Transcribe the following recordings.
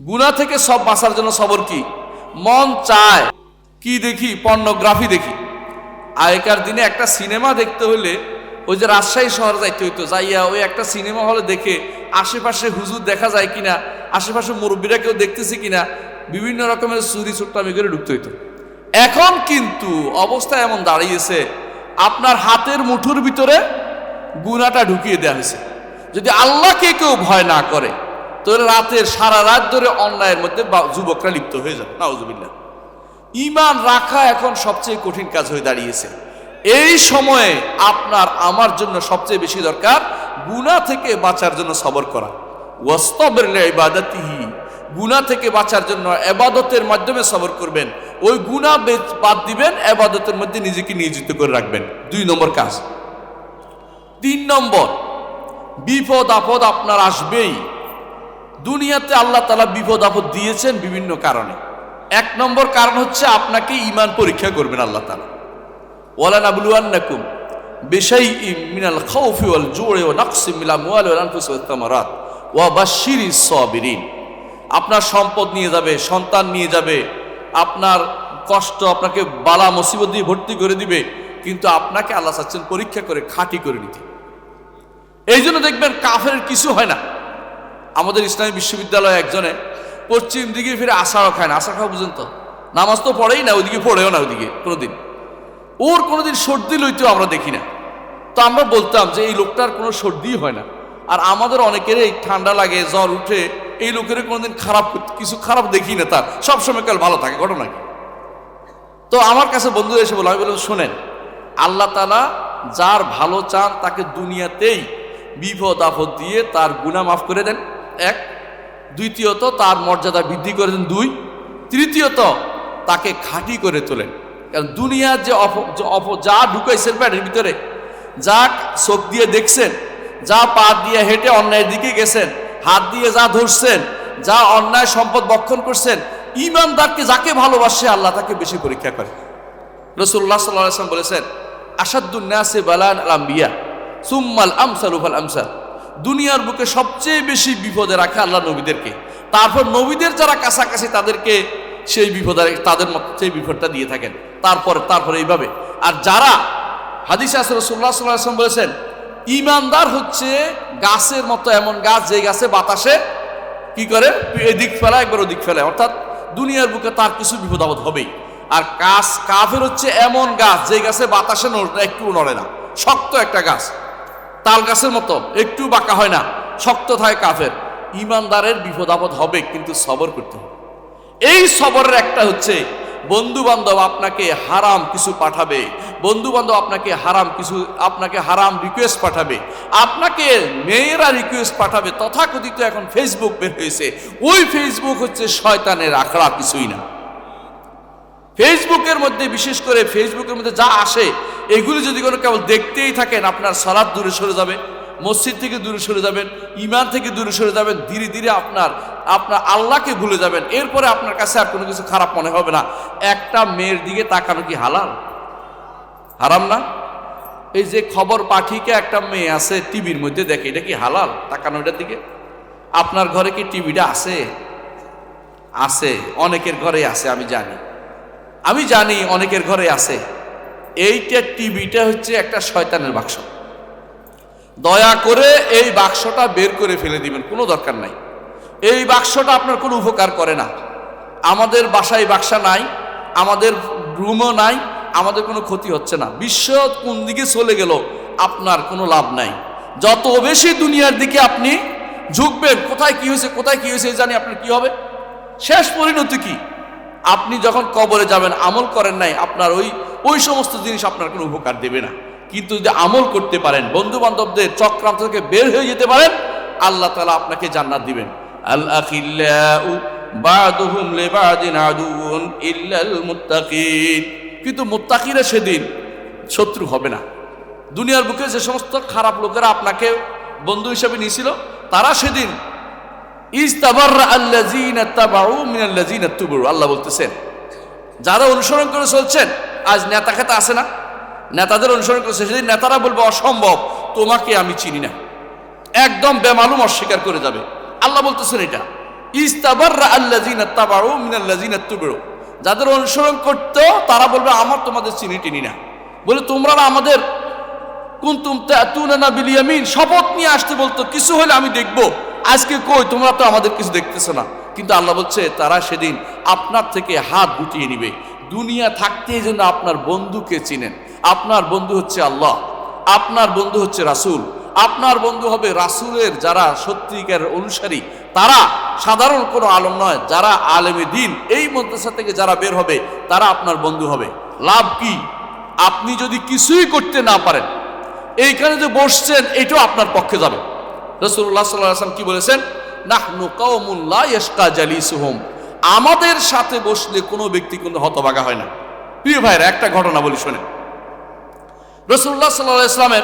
গুণা থেকে সব বাঁচার জন্য সবর কি? মন চায়, কি দেখি? পর্নোগ্রাফি দেখি। আগেকার দিনে একটা সিনেমা দেখতে হলে ওই যে রাজশাহী শহর যাইতে হইতো, যাইয়া ওই একটা সিনেমা হলে দেখে আশেপাশে হুজুর দেখা যায় কিনা, আশেপাশে মুরব্বীরা কেউ দেখতেছে কিনা, বিভিন্ন রকমের চুরি চুট্টামি করে ঢুকতে হইতো। এখন কিন্তু অবস্থা এমন দাঁড়িয়েছে, আপনার হাতের মুঠুর ভিতরে গুণাটা ঢুকিয়ে দেওয়া হয়েছে। যদি আল্লাহকে কেউ ভয় না করে তাহলে রাতের সারা রাত ধরে অন্যায়ের মধ্যে যুবকরা লিপ্ত হয়ে যাবে। নাউজুবিল্লাহ। ইমান রাখা এখন সবচেয়ে কঠিন কাজ হয়ে দাঁড়িয়েছে। এই সময়ে আপনার আমার জন্য সবচেয়ে বেশি দরকার গুণা থেকে বাঁচার জন্য সবর করা। গুণা থেকে বাঁচার জন্য এবাদতের মাধ্যমে সবর করবেন। ওই গুণা বাদ দিবেন, এবাদতের মধ্যে নিজেকে নিয়োজিত করে রাখবেন। দুই নম্বর কাজ। তিন নম্বর, বিপদ আপদ আপনার আসবেই। দুনিয়াতে আল্লাহ তালা বিপদ আপদ দিয়েছেন বিভিন্ন কারণে। এক নম্বর কারণ হচ্ছে আপনাকে ইমান পরীক্ষা করবেন আল্লাহ তালা ওয়ালান আবুলুয়ান্নাকুম বেশাই মিনাল খাউফি ওয়াল জোড়ে ও নাকসি মিলা মুয়াল আনফুস তামারাত ওয়া সাবিরিন। আপনার সম্পদ নিয়ে যাবে, সন্তান নিয়ে যাবে, আপনার কষ্ট আপনাকে বালা মুসিবত দিয়ে ভর্তি করে দিবে, কিন্তু আপনাকে আল্লাহ চাচ্ছেন পরীক্ষা করে খাঁটি করে নিতে। এই জন্য দেখবেন কাফের কিছু হয় না। আমাদের ইসলামী বিশ্ববিদ্যালয়ে একজনে পশ্চিম দিকে ফিরে আশাও খায় না, আশা খাওয়া পর্যন্ত নামাজ তো পড়েই না, ওইদিকে পড়েও না ওইদিকে কোনোদিন। ওর কোনোদিন সর্দি লইতেও আমরা দেখি না। তো আমরা বলতাম যে এই লোকটার কোনো সর্দি হয় না। আর আমাদের অনেকেরই ঠান্ডা লাগে, জ্বর উঠে, এই লোকের কোনোদিন খারাপ, কিছু খারাপ দেখি না তার। সবসময় কাল ভালো থাকে, ঘটনা কি? তো আমার কাছে বন্ধু এসে বললাম আমি বললাম, শোনেন, আল্লাহ তালা যার ভালো চান তাকে দুনিয়াতেই বিপদ আপদ দিয়ে তার গুণা মাফ করে দেন। এক, দ্বিতীয়ত তার মর্যাদা বৃদ্ধি করে দেন দুই, তৃতীয়ত তাকে খাঁটি করে তোলেন। কারণ দুনিয়ার যে অপ, যে ঢুকাইছেন প্যাটের ভিতরে যা চোখ দিয়ে দেখছেন, যা পা দিয়ে হেঁটে অন্যায়ের দিকে গেছেন, হাত দিয়ে যা ধরছেন, যা অন্যায় সম্পদ বক্ষণ করছেন, ইমানদারকে যাকে ভালোবাসে আল্লাহ তাকে বেশি পরীক্ষা করে। রসুল্লাহ সাল্লাহ আসলাম বলেছেন আসাদুন্নাসে বালান আলাম্বিয়া সুম্মাল আমসাল উফাল আমসাল। দুনিয়ার বুকে সবচেয়ে বেশি বিপদে রাখে আল্লাহ নবীদেরকে। তারপর নবীদের যারা কাছাকাছি তাদেরকে সেই বিপদ, তাদের মত সেই বিপদটা দিয়ে থাকেন। তারপরে তারপরে এইভাবে। আর যারা, হাদিস আসে রসুল্লাহ সাল্লাহ আসলাম বলেছেন, ইমানদার হচ্ছে গাছের মতো এমন গাছ যে গাছে বাতাসে কি করে? এদিক ফেলা একবার ওদিক ফেলে অর্থাৎ দুনিয়ার বুকে তার কিছু বিপদ আপদ হবেই। আর কাজ, কাফের হচ্ছে এমন গাছ যে গাছে বাতাসে একটু নড়ে না। শক্ত একটা গাছ। তাল গাছের মতো, একটু বাঁকা হয় না, শক্ত থাকে কাফের। ইমানদারের বিপদ আপদ হবে, কিন্তু সবর করতে হবে। এই সবরের একটা হচ্ছে বন্ধু বান্ধব আপনাকে হারাম কিছু পাঠাবে বন্ধু বান্ধব আপনাকে হারাম কিছু, আপনাকে হারাম রিকোয়েস্ট পাঠাবে। আপনাকে মেয়েরা রিকোয়েস্ট পাঠাবে, তথাকথিত এখন ফেসবুক বের হয়েছে। ওই ফেসবুক হচ্ছে শয়তানের আখড়া, কিছুই না। ফেসবুকের মধ্যে, বিশেষ করে ফেসবুকের মধ্যে যা আসে এগুলি যদি কোনো কেবল দেখতেই থাকেন, আপনার সালাদ দূরে সরে যাবে, মসজিদ থেকে দূরে সরে যাবেন ইমান থেকে দূরে সরে যাবেন, ধীরে ধীরে আপনার আপনার আল্লাহকে ভুলে যাবেন। এরপরে আপনার কাছে আর কোনো কিছু খারাপ মনে হবে না। একটা মেয়ের দিকে তাকানো কি হালাল? হারাম না? এই যে খবর পাঠিকে একটা মেয়ে আছে টিভির মধ্যে দেখে, এটা কি হালাল? তাকানো এটার দিকে। আপনার ঘরে কি টিভিটা আছে? আছে, অনেকের ঘরে আছে, আমি জানি। আমি জানি অনেকের ঘরে আছে। এইটা টিভিটা হচ্ছে একটা শয়তানের বাক্স। দয়া করে এই বাক্সটা বের করে ফেলে দিবেন, কোনো দরকার নাই। এই বাক্সটা আপনার কোনো উপকার করে না। আমাদের বাসায় বাক্সা নাই, আমাদের রুমও নাই, আমাদের কোনো ক্ষতি হচ্ছে না। বিশ্ব কোন দিকে চলে গেল, আপনার কোনো লাভ নাই। যত বেশি দুনিয়ার দিকে আপনি ঝুঁকবেন, কোথায় কি হয়েছে, কোথায় কি হয়েছে জানি আপনার কি হবে। শেষ পরিণতি কি? আপনি যখন কবরে যাবেন, আমল করেন নাই, আপনার ওই ওই সমস্ত জিনিস আপনার কোনো উপকার দেবে না। কিন্তু যদি আমল করতে পারেন বন্ধু বান্ধবদের চক্রান্ত থেকে বের হয়ে যেতে পারেন, আল্লাহ তালা আপনাকে জান্নাত দিবেন। আল আখিল্লাউ বাদুহুম লিবাদিন আদুউন ইল্লাল মুত্তাকিন। কিন্তু মুত্তাকিরা সেদিন শত্রু হবে না। দুনিয়ার বুকে যে সমস্ত খারাপ লোকেরা আপনাকে বন্ধু হিসেবে নিয়েছিল, তারা সেদিন আল্লাহ বলতেছেন, যারা অনুসরণ করে চলছেন আজ নেতা খেতা আসে না? নেতাদের অনুসরণ করছে সেদিন নেতারা বলবে অসম্ভব, তোমাকে আমি চিনি না। একদম বেমালুম অস্বীকার করে যাবে। আল্লাহ বলতেছেন এটা। যাদের অনুসরণ করতো, তারা বলবে, আমার তোমাদের চিনি টিনি না। বলে, তোমরা আমাদের কুন্তুম তাতুনা বিল ইয়ামিন? শপথ নিয়ে আসতে বলতো, কিছু হলে আমি দেখব। আজকে কই? তোমরা তো আমাদের কিছু দেখতেছো না। কিন্তু আল্লাহ বলছে, তারা সেদিন আপনার থেকে হাত গুটিয়ে নিবে। দুনিয়া থাকতেই যেন আপনার বন্ধুকে চিনেন। আপনার বন্ধু হচ্ছে আল্লাহ, আপনার বন্ধু হচ্ছে রাসূল। আপনার বন্ধু হবে রাসুলের যারা সত্যিকার অনুসারী। তারা সাধারণ কোনো আলম নয়, যারা আলেমে দিন। এই মদ্রাসা থেকে যারা বের হবে, তারা আপনার বন্ধু হবে। লাভ কি? আপনি যদি কিছুই করতে না পারেন, এইখানে যে বসছেন, এটাও আপনার পক্ষে যাবে। রসুল্লাহ সাল্লাম কি বলেছেন? নাহনু কাউমুল্লাহ ইয়স্কা জালিসুহুম। আমাদের সাথে বসলে কোনো ব্যক্তি কিন্তু হতভাগা হয় না। প্রিয় ভাইরা, একটা ঘটনা বলি, শোনেন। রসুল্লাহ সাল্লাহ ইসলামের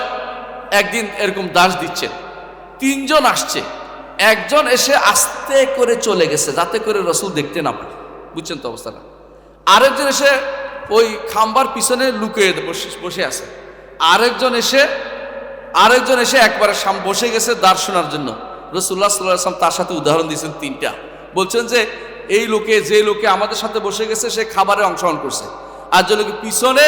একদিন এরকম দাস দিচ্ছেন তিনজন আসছে। একজন এসে আস্তে করে চলে গেছে, যাতে করে রসুল দেখতে না পারে বুঝছেন তো অবস্থাটা? আরেকজন এসে ওই খাম্বার পিছনে লুকিয়ে বসে আছে। আরেকজন এসে আরেকজন এসে একবারে বসে গেছে দার শোনার জন্য। রসুল্লাহ সাল্লাহ আসলাম তার সাথে উদাহরণ দিয়েছেন তিনটা। বলছেন যে, এই লোকে যে লোকে আমাদের সাথে বসে গেছে, সে খাবারে অংশগ্রহণ করছে। আর যে লোকে পিছনে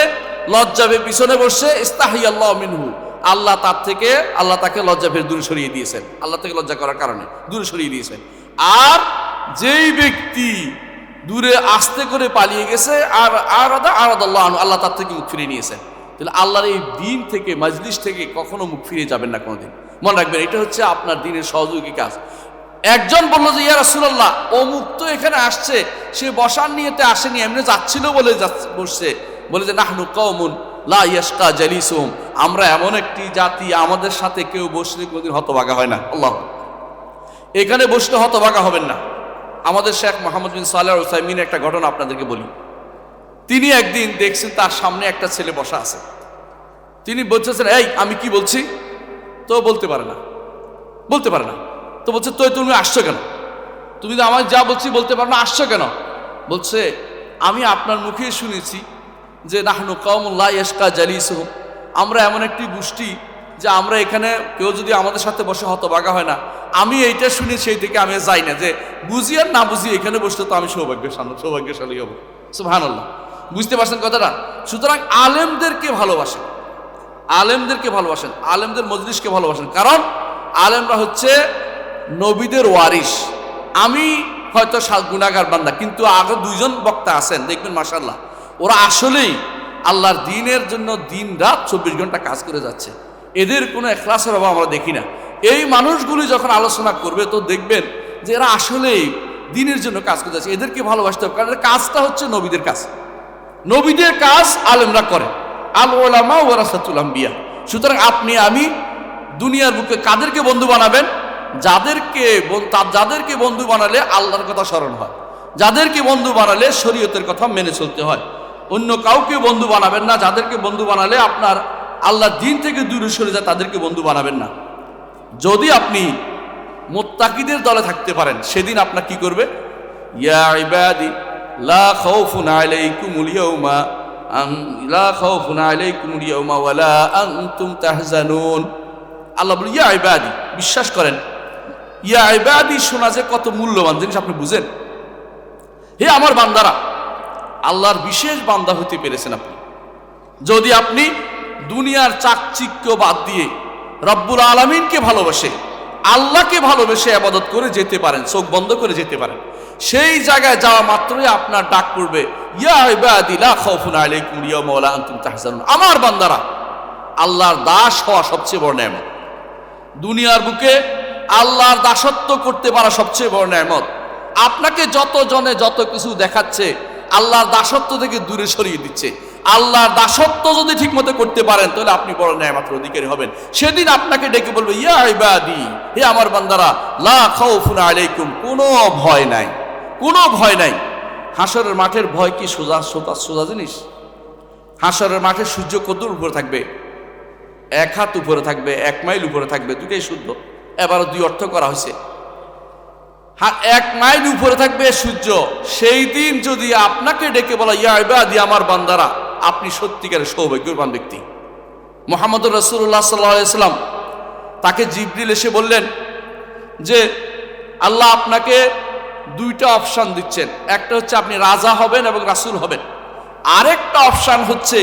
লজ্জাবে পিছনে বসে ইস্তাহি আল্লাহ মিনহু, আল্লাহ তার থেকে, আল্লাহ তাকে লজ্জা ফের দূরে সরিয়ে দিয়েছেন। আল্লাহ থেকে লজ্জা করার কারণে দূরে সরিয়ে দিয়েছেন। আর যেই ব্যক্তি দূরে আস্তে করে পালিয়ে গেছে, আর আর আরাদ আল্লাহ আল্লাহ তার থেকে মুখ ফিরিয়ে নিয়েছেন। তাহলে আল্লাহর এই দিন থেকে, মজলিস থেকে কখনো মুখ ফিরিয়ে যাবেন না কোনোদিন। মনে রাখবেন, এটা হচ্ছে আপনার দিনের সহযোগী কাজ। একজন বলল যে, ইয়া রাসূলুল্লাহ, অমুক তো এখানে আসছে, সে বসার নিয়েতে আসেনি, এমনি যাচ্ছিল বলে বসছে। বলে যে, নাহনু কওমুন, লা ইয়াশকা জালিসুহুম, আমরা এমন একটি জাতি, আমাদের সাথে কেউ বসলে কোনোদিন হতভাগা হয় না। আল্লাহ। এখানে বসলে হতভাগা হবেন না। আমাদের শেখ মোহাম্মদ বিন সাল্লাহ উসাইমিনের একটা ঘটনা আপনাদেরকে বলি। তিনি একদিন দেখছেন তার সামনে একটা ছেলে বসা আছে। তিনি বলতেছেন, এই, আমি কি বলছি? তো বলতে পারে না। বলতে পারে না। তো বলছে তো তুমি আসছো কেন? তুমি তো আমার যা বলছি বলতে পারো না, আসছো কেন? বলছে, আমি আপনার মুখে শুনেছি যে নাহনু কমুল্লাহ ইয়স্কা জালিস আমরা এমন একটি গোষ্ঠী যে আমরা এখানে কেউ যদি আমাদের সাথে বসে হতবাগা হয় না, আমি এইটা শুনি সেই থেকে আমি যাই না যে বুঝি আর না বুঝি এখানে বসতে তো আমি সৌভাগ্যশালী সৌভাগ্যশালী হব। সুবহানাল্লাহ। বুঝতে পারছেন কথাটা? সুতরাং আলেমদেরকে ভালোবাসেন আলেমদেরকে ভালোবাসেন, আলেমদের মজলিসকে ভালোবাসেন। কারণ আলেমরা হচ্ছে নবীদের ওয়ারিস আমি হয়তো সা- গুনাহগার বান্দা, কিন্তু আগে দুইজন বক্তা আছেন, দেখবেন মাসাল্লাহ ওরা আসলেই আল্লাহর দিনের জন্য দিন রাত চব্বিশ ঘণ্টা কাজ করে যাচ্ছে। এদের কোনো এখলাসের অভাব আমরা দেখি না। এই মানুষগুলি যখন আলোচনা করবে, তো দেখবেন যে এরা আসলেই দিনের জন্য কাজ করে যাচ্ছে। এদেরকে ভালোবাসতে হবে, কারণ কাজটা হচ্ছে নবীদের কাজ। নবীদের কাজ আলেমরা করে। আল ওলামা ওরাসাতুল আম্বিয়া। সুতরাং আপনি, আমি দুনিয়ার বুকে কাদেরকে বন্ধু বানাবেন? যাদেরকে যাদেরকে বন্ধু বানালে আল্লাহর কথা স্মরণ হয়। যাদেরকে বন্ধু বানালে শরীয়তের কথা মেনে চলতে হয়। অন্য কাউকে বন্ধু বানাবেন না, যাদেরকে বন্ধু বানালে আপনার আল্লাহর দিন থেকে দূরে সরে যায়, তাদেরকে বন্ধু বানাবেন না। যদি আপনি মোত্তাকিদের দলে থাকতে পারেন, সেদিন আপনার কি করবে? ইয়া লা খাউফুন আলাইকুমুল ইয়াউমা। আল্লাহ বলে, ইয়া ইবাদি, বিশ্বাস করেন। ইয়া ইবাদি শোনা যে কত মূল্যবান জিনিস, আপনি বুঝেন? হে আমার বান্দারা, আল্লাহর বিশেষ বান্দা হতে পেরেছেন আপনি। যদি আপনি দুনিয়ার চাকচিক্য বাদ দিয়ে রব্বুল আলমিনকে ভালোবাসে, আল্লাহকে ভালোবেসে আবাদত করে যেতে পারেন, চোখ বন্ধ করে যেতে পারেন সেই জায়গায় যাওয়া মাত্রই আপনার ডাক পড়বে আমার বান্দারা, আল্লাহর দাস হওয়া সবচেয়ে বড় নেয়ামত। দুনিয়ার বুকে আল্লাহর দাসত্ব করতে পারা সবচেয়ে বড় নেয়ামত। আপনাকে যত জনে যত কিছু দেখাচ্ছে, আল্লাহর দাসত্ব থেকে দূরে সরিয়ে দিচ্ছে। আল্লাহর দাসত্ব যদি ঠিকমতো করতে পারেন, তাহলে আপনি বড় ন্যায়মাত্র অধিকারী হবেন। সেদিন আপনাকে ডেকে বলবে, ইয়া হে আমার বান্দারা, লা খাউফুন আলাইকুম, কোনো ভয় নাই। কোনো ভয় নাই। হাসরের মাঠের ভয় কি সোজা সোজা সোজা জিনিস? হাসরের মাঠে সূর্য কত উপরে থাকবে? এক হাত উপরে থাকবে, এক মাইল উপরে থাকবে, দুটাই শুদ্ধ। এবারও দুই অর্থ করা হয়েছে। হ্যাঁ এক মাইল উপরে থাকবে সূর্য। সেই দিন যদি আপনাকে ডেকে বলা, ইয়া ইবাদি, আমার বান্দারা, আপনি সত্যিকারের সৌভাগ্যবান ব্যক্তি। মোহাম্মদ রসুল্লাহ সাল্লাম তাকে জিবরিল এসে বললেন যে, আল্লাহ আপনাকে দুইটা অপশন দিচ্ছেন। একটা হচ্ছে আপনি রাজা হবেন এবং রাসূল হবেন। আরেকটা অপশন হচ্ছে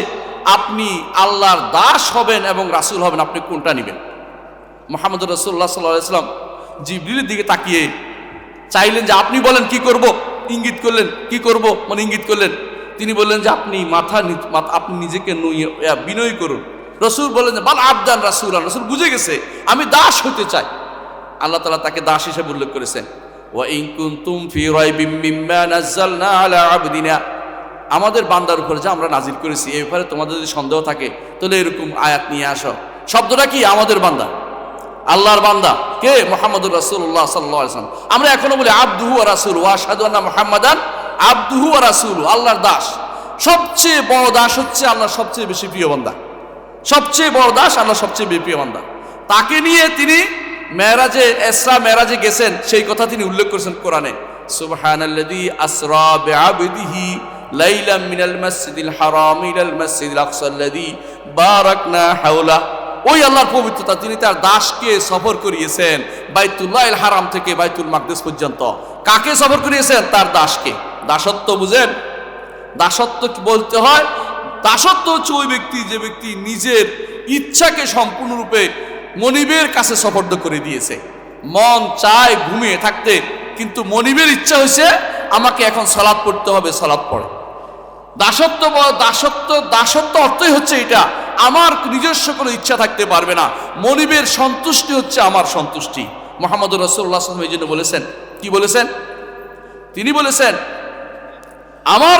আপনি আল্লাহর দাস হবেন এবং রাসূল হবেন। আপনি কোনটা নেবেন? মোহাম্মদ রসুল্লাহ সাল্লাহ জিবরিলের দিকে তাকিয়ে চাইলেন যে আপনি বলেন, কি করব? ইঙ্গিত করলেন, কি করব? মানে ইঙ্গিত করলেন। তিনি বললেন যে, আপনি মাথা আপনি নিজেকে বিনয় করুন। রসুল বললেন যে, বাল আবদান রাসুল রসুল বুঝে গেছে, আমি দাস হতে চাই। আল্লাহ তালা তাকে দাস হিসেবে উল্লেখ করেছেন। ওয়া ইন কুনতুম ফি রাইবিম মিম্মা নাযালনা আলা আবদিনা। আমাদের বান্দার উপরে যা আমরা নাজিল করেছি এই ব্যাপারে তোমাদের যদি সন্দেহ থাকে, তাহলে এরকম আয়াত নিয়ে আসো। শব্দটা কি? আমাদের বান্দা। আল্লাহর বান্দা। কে? সাল্লাল্লাহু আলাইহি ওয়াসাল্লাম। আমরা এখনও বলি, আব্দুহু রাসুল রাসূল ওয়া আশহাদু আন্না মুহাম্মাদান আব্দুহু রাসূল আল্লাহর দাস সবচেয়ে বড় দাস হচ্ছে আল্লাহর সবচেয়ে বেশি প্রিয় বান্দা। সবচেয়ে বড় দাস আল্লাহ সবচেয়ে বেশি প্রিয় বান্দা। তাকে নিয়ে তিনি মেরাজে এসরা মেরাজে গেছেন, সেই কথা তিনি উল্লেখ করেছেন কোরআনে। হাওলা। ওই আল্লাহর পবিত্রতা, তিনি তার দাসকে সফর করিয়েছেন হারাম থেকে বাইতুল পর্যন্ত। কাকে সফর করিয়েছেন? তার দাসকে। দাসত্ব বুঝেন? দাসত্ব বলতে হয়? দাসত্ব হচ্ছে ওই ব্যক্তি, যে ব্যক্তি নিজের ইচ্ছাকে সম্পূর্ণরূপে মনিবের কাছে সফর্দ করে দিয়েছে। মন চায় ঘুমিয়ে থাকতে, কিন্তু মনিবের ইচ্ছা হয়েছে আমাকে এখন সলাপ পড়তে হবে সলাপ পড়ে। দাসত্ব দাসত্ব দাসত্ব অর্থই হচ্ছে এটা। আমার নিজস্ব কোনো ইচ্ছা থাকতে পারবে না। মনিবের সন্তুষ্টি হচ্ছে আমার সন্তুষ্টি। মোহাম্মদ রসুল্লাহ এই জন্য বলেছেন, কি বলেছেন? তিনি বলেছেন, আমার